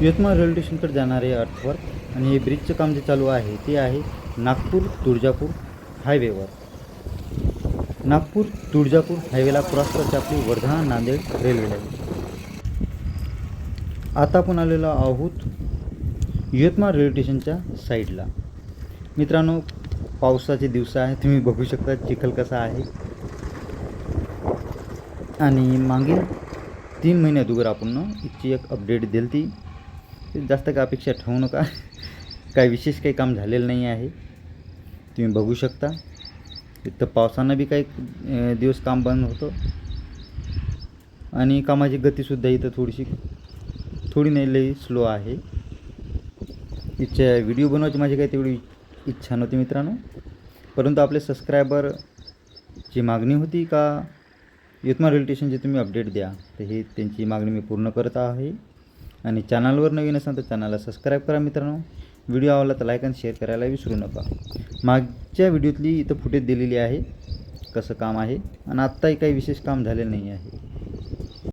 Yavatmal railway स्टेशनकडे जाणारे अर्थवर आणि हे ब्रिजचं काम जे चालू आहे ते आहे नागपूर तुळजापूर हायवेवर नागपूर तुळजापूर हायवेला क्रॉस करते आपली वर्धा नांदेड रेल्वे लाईन आता आपण आलेलो आहोत यवतमाळ रेल्वे स्टेशनच्या साईडला मित्रांनो पावसाचे दिवस आहे तुम्ही बघू शकता चिखल कसा आहे. आणि मागील तीन महिने अगोदर आपण इथची एक अपडेट दिली ती जास्त काय अपेक्षा ठेवू नका. काय विशेष काही काम झालेलं नाही आहे. तुम्ही बघू शकता. इथं पावसानं बी काही दिवस काम बंद होतं. आणि कामाची गतीसुद्धा इथं थोडीशी थोडी नाही लई स्लो आहे. इच्छा व्हिडिओ बनवायची माझी काही तेवढी इच्छा नव्हती मित्रांनो. परंतु आपले सबस्क्रायबरची मागणी होती का? यवतमाळ रेल्वे स्टेशनची तुम्ही अपडेट द्या. तर हे त्यांची मागणी मी पूर्ण करत आहे. आणि चॅनलवर नवीन असाल तर चॅनलला सबस्क्राईब करा मित्रांनो. व्हिडिओ आवडला तर लाईक आणि शेअर करायला विसरू नका. मागच्या व्हिडिओतली इथं फुटेज दिलेली आहे. कसं काम आहे? आणि आत्ताही काही विशेष काम झालेलं नाही आहे.